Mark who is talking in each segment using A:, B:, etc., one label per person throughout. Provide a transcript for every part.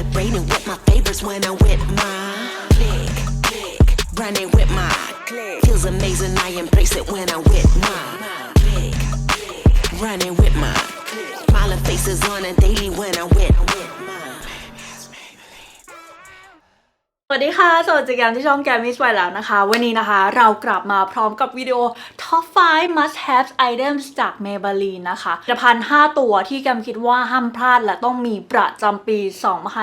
A: Celebrating with my favorites when I'm with my click, click. Running with my click. Feels amazing, I embrace it when I'm with my click, click. Running with my. Smiling faces on a daily when I'm with my
B: สวัสดีค่ะ สวัสดีกันที่ช่องแกมิสไวแล้วนะคะ วันนี้นะคะเรากลับมาพร้อมกับวิดีโอ Top 5 Must Have Items จาก Maybelline นะคะผลิตภัณฑ์5ตัวที่แกมคิดว่าห้ามพลาดและต้องมีประจำปี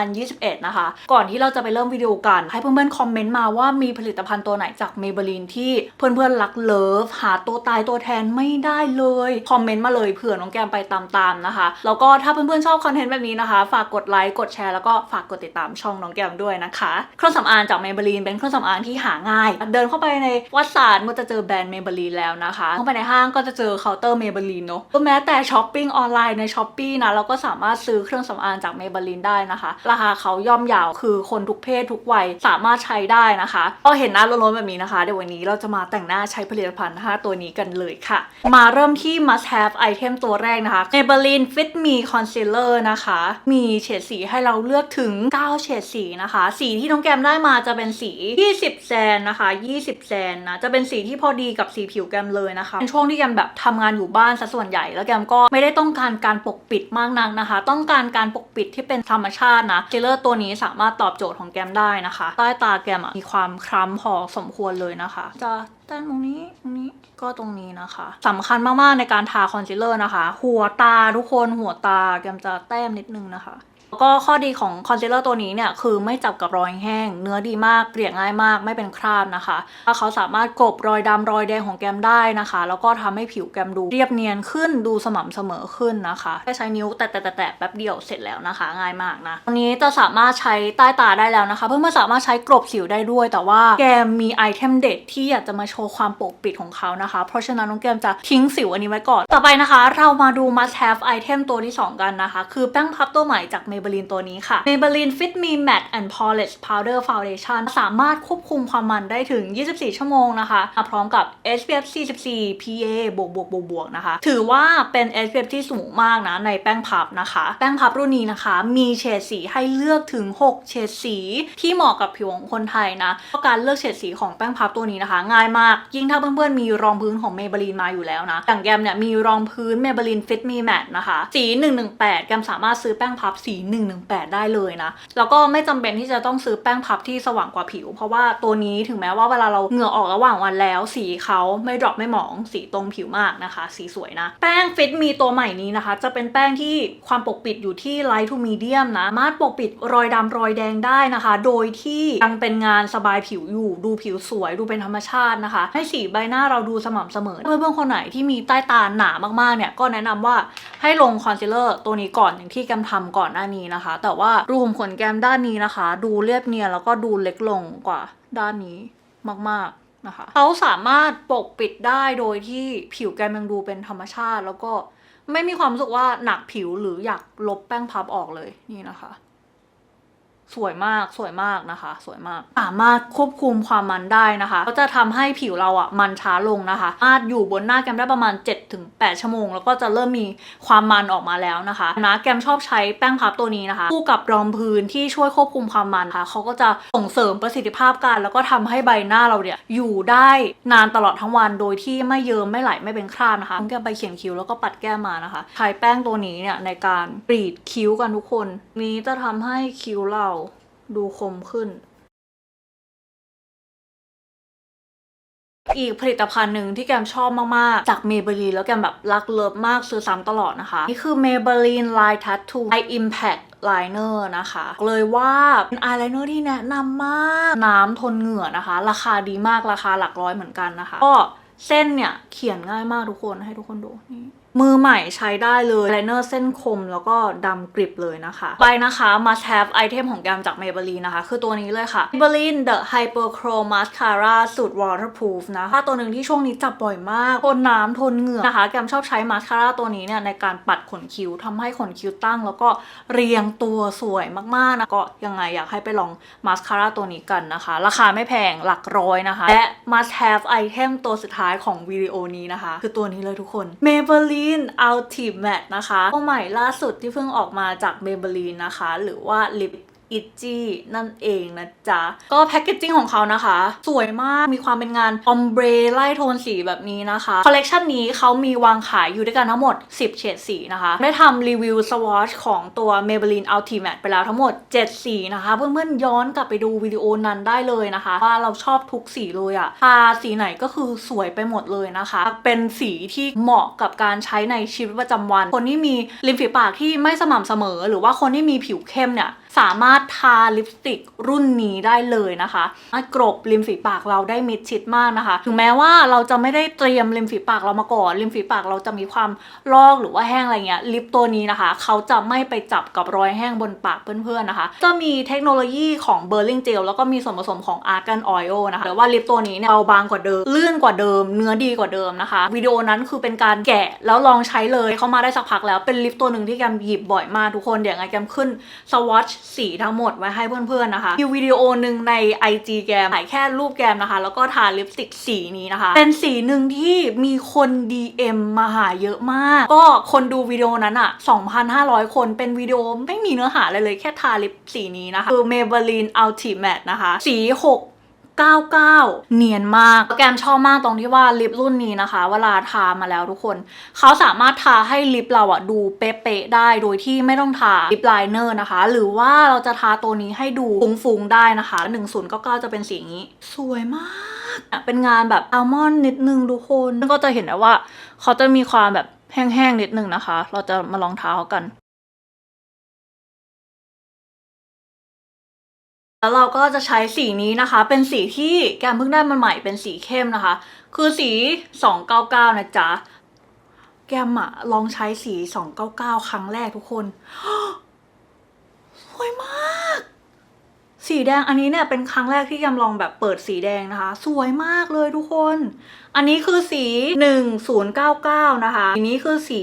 B: 2021 นะคะ ก่อนที่เราจะไปเริ่มวิดีโอกัน ให้เพื่อนๆ คอมเมนต์มาว่ามีผลิตภัณฑ์ตัวไหนจาก Maybelline ที่เพื่อนๆ รักเลิฟ หาตัวตายตัวแทนไม่ได้เลย คอมเมนต์มาเลยเผื่อน้องแกมไปตามๆนะคะ แล้วก็ถ้าเพื่อนๆ ชอบคอนเทนต์แบบนี้นะคะ ฝากกดไลค์ กดแชร์ แล้วก็ฝากกดติดตามช่องน้องแกมด้วยนะคะสำอางจาก Maybelline เป็นเครื่องสำอางที่หาง่าย เดินเข้าไปในวัดสารก็จะเจอแบรนด์ Maybelline แล้วนะคะเข้าไปในห้างก็จะเจอเคาน์เตอร์ Maybelline เนอะก็แม้แต่ช้อปปิ้งออนไลน์ใน s h อ p e e นะเราก็สามารถซื้อเครื่องสำอางจาก Maybelline ได้นะคะ ราคาเขาย่อมเยาวคือคนทุกเพศทุกวัยสามารถใช้ได้นะคะก็เห็นหน้าล้นๆแบบนี้นะคะเดี๋ยววันนี้เราจะมาแต่งหน้าใช้ผลิตภัณฑ์ 5 ตัวนี้กันเลยค่ะ มาเริ่มที่ must have item ตัวแรกนะคะ Maybelline Fit Me Concealer นะคะ มีเฉดสีให้เราเลือกถึง 9 เฉดสีนะคะ สีที่น้องแกมได้มาจะเป็นสี 20 แซนนะคะ 20 แซนนะ จะเป็นสีที่พอดีกับสีผิวแกมเลยนะคะเป็นช่วงที่แกมแบบทำงานอยู่บ้านซะส่วนใหญ่ แล้วแกมก็ไม่ได้ต้องการการปกปิดมากนักนะคะ ต้องการการปกปิดที่เป็นธรรมชาตินะคอนซีลเลอร์ตัวนี้สามารถตอบโจทย์ของแกมได้นะคะ ใต้ตาแกมมีความคล้ำพอสมควรเลยนะคะ จะแต้มตรงนี้ตรงนี้ก็ตรงนี้นะคะสำคัญมาก ๆ ในการทาคอนซีลเลอร์นะคะ หัวตาทุกคนหัวตาแกมจะแต้มนิดนึงนะคะ แล้วก็ข้อดีของคอนซีลเลอร์ตัวนี้เนี่ยคือไม่จับกับรอยแห้ง เนื้อดีมากเกลี่ยง่ายมากไม่เป็นคราบนะคะแล้วเขาสามารถกลบรอยดำรอยแดงของแก้มได้นะคะ แล้วก็ทำให้ผิวแก้มดูเรียบเนียนขึ้นดูสม่ำเสมอขึ้นนะคะแค่ใช้นิ้วแตะแตะแตะแแป๊บเดียวเสร็จแล้วนะคะ ง่ายมากนะตัวนี้จะสามารถใช้ใต้ตาได้แล้วนะคะ เพื่อนๆสามารถใช้กลบสิวได้ด้วย แต่ว่าแก้มมีไอเทมเด็ดที่อยากจะมาโชว์ความปกปิดของเขานะคะ เพราะฉะนั้นน้องแก้มจะทิ้งสิวอันนี้ไว้ก่อน ต่อไปนะคะ เรามาดู must have item ตัวที่สองกันนะคะ คือแป้งพับตัวใหม่จาก Maybelline ตัวนี้ค่ะ Maybelline Fit Me Matte and Polish Powder Foundation สามารถควบคุมความมันได้ถึง 24 ชั่วโมงนะคะ พร้อมกับ SPF 44 PA บวกบวกบวกบวกนะคะ ถือว่าเป็น SPF ที่สูงมากนะ ในแป้งพับนะคะ แป้งพับรุ่นนี้นะคะ มีเฉดสีให้เลือกถึง 6 เฉดสีที่เหมาะกับผิวของคนไทยนะเพราะการเลือกเฉดสีของแป้งพับตัวนี้นะคะ ง่ายมาก ยิ่งถ้าเพื่อนๆ มีรองพื้นของ Maybelline มาอยู่แล้วนะอย่างแกมเนี่ยมีรองพื้น Maybelline Fit Me Matte นะคะ สี 118 แกมสามารถซื้อแป้งพับสี118 ได้เลยนะ แล้วก็ไม่จำเป็นที่จะต้องซื้อแป้งพับที่สว่างกว่าผิว เพราะว่าตัวนี้ถึงแม้ว่าเวลาเราเหงื่อออกระหว่างวันแล้ว สีเขาไม่ดรอปไม่หมอง สีตรงผิวมากนะคะ สีสวยนะ แป้ง Fit Me ตัวใหม่นี้นะคะ จะเป็นแป้งที่ความปกปิดอยู่ที่ light to medium นะ มารถปกปิดรอยดำรอยแดงได้นะคะ โดยที่ยังเป็นงานสบายผิวอยู่ ดูผิวสวย ดูเป็นธรรมชาตินะคะ ให้สีใบหน้าเราดูสม่ำเสมอเพื่อนคนไหนที่มีใต้ตาหนามากๆเนี่ยก็แนะนำว่าให้ลงคอนซีลเลอร์ตัวนี้ก่อนอย่างที่แกมทำก่อนหน้านี้นะคะ แต่ว่ารูขุมขนแก้มด้านนี้นะคะ ดูเรียบเนียนแล้วก็ดูเล็กลงกว่าด้านนี้มากๆนะคะเขาสามารถปกปิดได้โดยที่ผิวแก้มยังดูเป็นธรรมชาติ แล้วก็ไม่มีความรู้สึกว่าหนักผิวหรืออยากลบแป้งพับออกเลยนี่นะคะ สวยมากสวยมากนะคะ สวยมากสามารถควบคุมความมันได้นะคะก็จะทำให้ผิวเราอะมันช้าลงนะคะสามารถอยู่บนหน้าแกมได้ประมาณ 7-8 ชั่วโมง แล้วก็จะเริ่มมีความมันออกมาแล้วนะคะนะแกมชอบใช้แป้งพับตัวนี้นะคะ คู่กับรองพื้นที่ช่วยควบคุมความมันค่ะเขาก็จะส่งเสริมประสิทธิภาพกันแล้วก็ทำให้ใบหน้าเราเนี่ยอยู่ได้นานตลอดทั้งวันโดยที่ไม่เยิ้มไม่ไหลไม่เป็นคราบนะคะแกมไปเขียนคิ้วแล้วก็ปัดแก้มมานะคะใช้แป้งตัวนี้เนี่ยในการกรีดคิ้วกันทุกคน นี้จะทำให้คิ้วเรา ดูคมขึ้น อีกผลิตภัณฑ์หนึ่งที่แกมชอบมาก ๆ จาก Maybelline แล้วแกมแบบรักเลิฟมากซื้อซ้ำตลอดนะคะ นี่คือ Maybelline Line Tattoo Eye Impact Liner นะคะ เลยว่าเป็นอายไลเนอร์ที่แนะนำมาก น้ำทนเหงื่อนะคะ ราคาดีมากราคาหลักร้อยเหมือนกันนะคะ ก็เส้นเนี่ยเขียนง่ายมากทุกคนให้ทุกคนดูนี่ มือใหม่ใช้ได้เลยไลเนอร์เส้นคมแล้วก็ดำกริบเลยนะคะไปนะคะ must have item ของแกมจาก Maybelline นะคะ คือตัวนี้เลยค่ะ Maybelline The Hyper Chrome Mascara สูตร waterproof นะถ้าตัวหนึ่งที่ช่วงนี้จับบ่อยมาก ทนน้ำทนเหงื่อนะคะ แกมชอบใช้มาสคาร่าตัวนี้เนี่ยในการปัดขนคิ้วทำให้ขนคิ้วตั้ง แล้วก็เรียงตัวสวยมากๆนะก็ยังไงอยากให้ไปลองมาสคาร่าตัวนี้กันนะคะ ราคาไม่แพงหลักร้อยนะคะ และ must have item ตัวสุดท้ายของวิดีโอนี้นะคะ คือตัวนี้เลยทุกคน Maybelline Ultimate Matte นะคะตัวใหม่ล่าสุดที่เพิ่งออกมาจาก Maybelline นะคะ หรือว่า Lip อิจินั่นเองนะจ๊ะ ก็แพคเกจจิ้งของเขานะคะ สวยมากมีความเป็นงานออมเบรไล่โทนสีแบบนี้นะคะ คอลเลกชันนี้เขามีวางขายอยู่ด้วยกันทั้งหมด 10 เฉดสีนะคะ ได้ทำรีวิวสวอชของตัว Maybelline Ultimate ไปแล้วทั้งหมด 7 สีนะคะ เพื่อนๆย้อนกลับไปดูวิดีโอนั้นได้เลยนะคะ ว่าเราชอบทุกสีเลยอะทาสีไหนก็คือสวยไปหมดเลยนะคะ เป็นสีที่เหมาะกับการใช้ในชีวิตประจำวัน คนที่มีริมฝีปากที่ไม่สม่ำเสมอ หรือว่าคนที่มีผิวเข้มเนี่ยสามารถทาลิปสติกรุ่นนี้ได้เลยนะคะกรบริมฝีปากเราได้มิดชิดมากนะคะ ถึงแม้ว่าเราจะไม่ได้เตรียมริมฝีปากเรามาก่อนริมฝีปากเราจะมีความลอกหรือว่าแห้งอะไรเงี้ยลิปตัวนี้นะคะ เขาจะไม่ไปจับกับรอยแห้งบนปากเพื่อนๆนะคะ จะมีเทคโนโลยีของเบอร์ลิงเจลแล้วก็มีส่วนผสมของอาร์กันออยล์นะคะแต่ว่าลิปตัวนี้เนี่ยเบาบางกว่าเดิมลื่นกว่าเดิม เนื้อดีกว่าเดิมนะคะวิดีโอนั้นคือเป็นการแกะแล้วลองใช้เลยเข้ามาได้สักพักแล้วเป็นลิปตัวหนึ่งที่แกมหยิบบ่อยมากทุกคนเดี๋ยวยังไงแกมขึ้นสวอชสีทั้งหมดไว้ให้เพื่อนๆนะคะมีวิดีโอหนึ่งใน IG แกมถ่ายแค่รูปแกมนะคะ แล้วก็ทาลิปสติกสีนี้นะคะ เป็นสีหนึ่งที่มีคน DM มาหาเยอะมาก ก็คนดูวิดีโอนั้นอะ2,500 คนเป็นวิดีโอไม่มีเนื้อหาเลยเลยแค่ทาลิปสีนี้นะคะคือ Maybelline Ultimate นะคะ สี 6 99 เนียนมาก แกมชอบมากตรงที่ว่าลิปรุ่นนี้นะคะ เวลาทามาแล้วทุกคน เขาสามารถทาให้ลิปเราอะดูเป๊ะๆได้โดยที่ไม่ต้องทาลิปไลเนอร์นะคะ หรือว่าเราจะทาตัวนี้ให้ดูฟุ้งๆได้นะคะ1099จะเป็นสีงนี้ สวยมากเป็นงานแบบอัลมอนด์นิดนึงทุกคนก็จะเห็นได้ว่าเขาจะมีความแบบแห้งๆนิดนึงนะคะ เราจะมาลองทาเขากัน แล้วเราก็จะใช้สีนี้นะคะ เป็นสีที่แกมเพิ่งได้มาใหม่เป็นสีเข้มนะคะ คือสี 299 นะจ๊ะ แกมอะลองใช้สี 299 ครั้งแรกทุกคน สวยมาก สีแดงอันนี้เนี่ยเป็นครั้งแรกที่แกมลองแบบเปิดสีแดงนะคะ สวยมากเลยทุกคน อันนี้คือสี 1099 นะคะอันนี้คือสี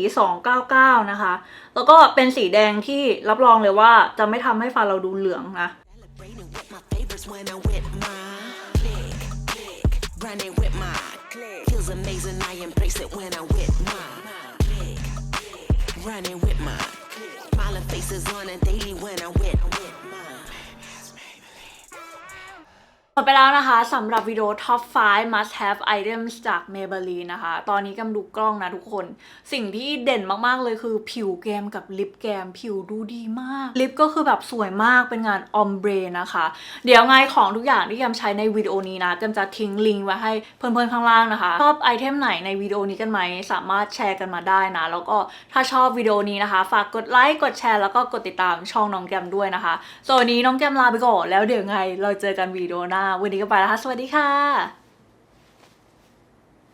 B: 299 นะคะ แล้วก็เป็นสีแดงที่รับรองเลยว่าจะไม่ทำให้ฟันเราดูเหลืองนะ
A: when I'm with my click, click. Running with my click. Feels amazing, I embrace it when I'm with my click, click. Running with my click. Smiling faces on a daily when with with my
B: หมดไปแล้วนะคะสำหรับวิดีโอ Top 5 Must Have Items จาก Maybelline นะคะ ตอนนี้กำดูกล้องนะทุกคน สิ่งที่เด่นมากๆเลยคือผิวแกมกับลิปแกม ผิวดูดีมาก ลิปก็คือแบบสวยมากเป็นงานออมเบรนะคะ เดี๋ยวไงของทุกอย่างที่แกมใช้ในวิดีโอนี้นะแกมจะทิ้งลิงก์ไว้ให้เพื่อนๆข้างล่างนะคะ ชอบไอเทมไหนในวิดีโอนี้กันไหม สามารถแชร์กันมาได้นะ แล้วก็ถ้าชอบวิดีโอนี้นะคะ ฝากกดไลค์กดแชร์แล้วก็กดติดตามช่องน้องแกมด้วยนะคะส่วนนี้น้องแกมลาไปก่อนแล้วเดี๋ยวไงเราเจอกันวิดีโอหน้าวันนี้ก็ไปแล้วค่ะ สวัสดีค่ะ